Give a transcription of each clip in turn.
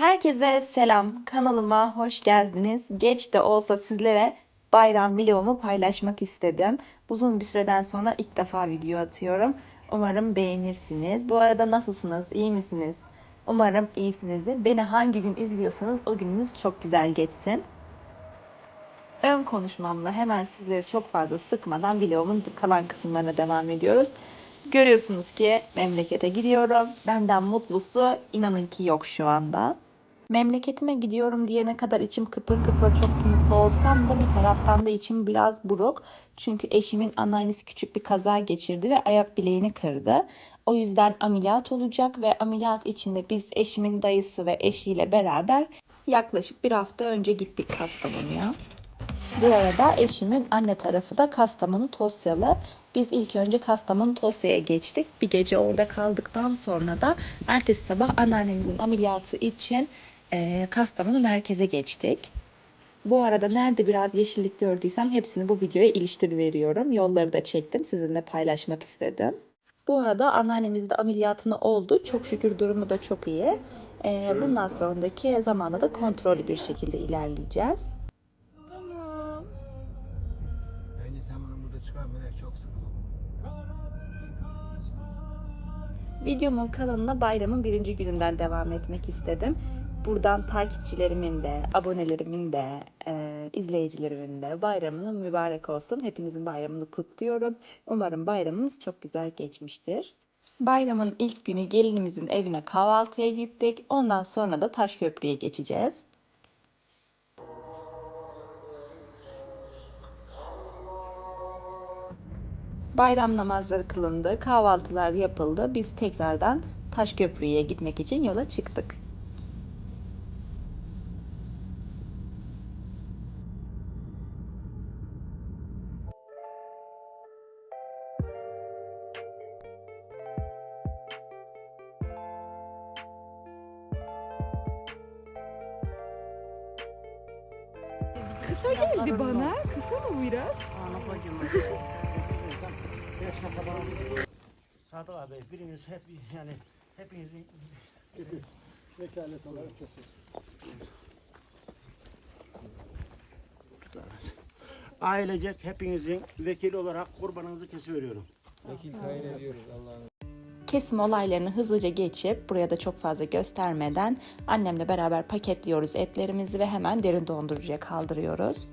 Herkese selam. Kanalıma hoş geldiniz. Geç de olsa sizlere bayram vlogumu paylaşmak istedim. Uzun bir süreden sonra ilk defa video atıyorum. Umarım beğenirsiniz. Bu arada nasılsınız? İyi misiniz? Umarım iyisinizdir. Beni hangi gün izliyorsanız o gününüz çok güzel geçsin. Ön konuşmamla hemen sizleri çok fazla sıkmadan vlogumun kalan kısımlarına devam ediyoruz. Görüyorsunuz ki memlekete gidiyorum. Benden mutlusu inanın ki yok şu anda. Memleketime gidiyorum diye ne kadar içim kıpır kıpır çok mutlu olsam da bir taraftan da içim biraz buruk. Çünkü eşimin anneannesi küçük bir kaza geçirdi ve ayak bileğini kırdı. O yüzden ameliyat olacak ve ameliyat içinde biz eşimin dayısı ve eşiyle beraber yaklaşık bir hafta önce gittik Kastamonu'ya. Bu arada eşimin anne tarafı da Kastamonu Tosyalı. Biz ilk önce Kastamonu Tosya'ya geçtik. Bir gece orada kaldıktan sonra da ertesi sabah anneannemizin ameliyatı için eee, Kastamonu merkeze geçtik. Bu arada nerede biraz yeşillik gördüysem hepsini bu videoya iliştir veriyorum. Yolları da çektim. Sizinle paylaşmak istedim. Bu arada anneannemiz de ameliyatını oldu. Çok şükür durumu da çok iyi. Eee, bundan sonraki zamanda da kontrollü bir şekilde ilerleyeceğiz. Tamam. Bence sen bunu burada çıkar Melek çok sıkı. Videomun kanalına bayramın birinci gününden devam etmek istedim. Buradan takipçilerimin de, abonelerimin de, e, izleyicilerimin de bayramının mübarek olsun. Hepinizin bayramını kutluyorum. Umarım bayramınız çok güzel geçmiştir. Bayramın ilk günü gelinimizin evine kahvaltıya gittik. Ondan sonra da Taşköprü'ye geçeceğiz. Bayram namazları kılındı, kahvaltılar yapıldı. Biz tekrardan Taşköprü'ye gitmek için yola çıktık. Kısa geldi bana. Kısa mı biraz? Sadık abi biriniz hep yani hepinizin vekalet olarak kesin. Ailecek hepinizin vekili olarak kurbanınızı kesiveriyorum. Vekil tayin ediyoruz Allah'ın. Kesim olaylarını hızlıca geçip buraya da çok fazla göstermeden annemle beraber paketliyoruz etlerimizi ve hemen derin dondurucuya kaldırıyoruz.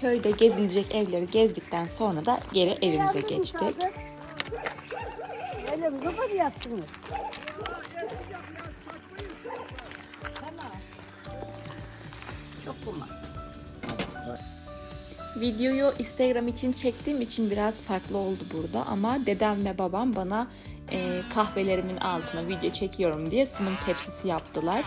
Köyde gezilecek evleri gezdikten sonra da geri evimize geçtik. Öyle mı yaptınız? Videoyu Instagram için çektiğim için biraz farklı oldu burada ama dedem ve babam bana e, kahvelerimin altına video çekiyorum diye sunum tepsisi yaptılar.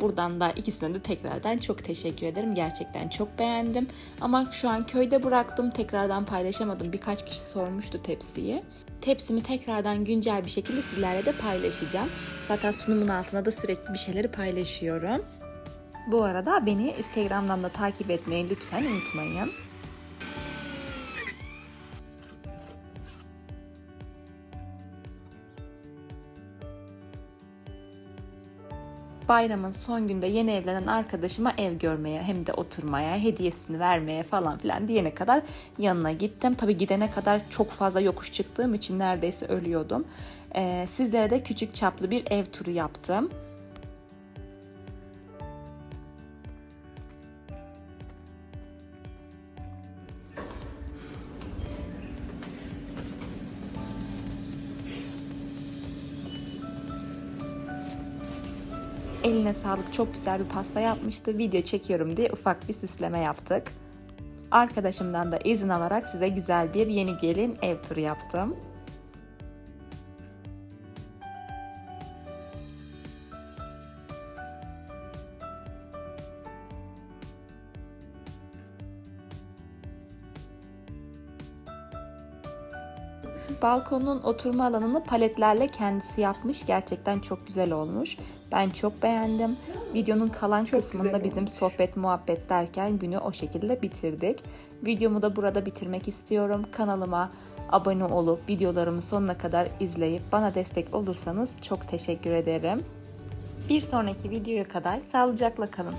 Buradan da ikisine de tekrardan çok teşekkür ederim. Gerçekten çok beğendim. Ama şu an köyde bıraktım. Tekrardan paylaşamadım. Birkaç kişi sormuştu tepsiyi. Tepsimi tekrardan güncel bir şekilde sizlerle de paylaşacağım. Zaten sunumun altına da sürekli bir şeyleri paylaşıyorum. Bu arada beni Instagram'dan da takip etmeyi lütfen unutmayın. Bayramın son günde yeni evlenen arkadaşıma ev görmeye hem de oturmaya, hediyesini vermeye falan filan diyene kadar yanına gittim. Tabi gidene kadar çok fazla yokuş çıktığım için neredeyse ölüyordum. Ee, sizlere de küçük çaplı bir ev turu yaptım. Eline sağlık çok güzel bir pasta yapmıştı. Video çekiyorum diye ufak bir süsleme yaptık. Arkadaşımdan da izin alarak size güzel bir yeni gelin ev turu yaptım. Balkonun oturma alanını paletlerle kendisi yapmış. Gerçekten çok güzel olmuş. Ben çok beğendim. Videonun kalan kısmında bizim sohbet muhabbet derken günü o şekilde bitirdik. Videomu da burada bitirmek istiyorum. Kanalıma abone olup videolarımı sonuna kadar izleyip bana destek olursanız çok teşekkür ederim. Bir sonraki videoya kadar sağlıcakla kalın.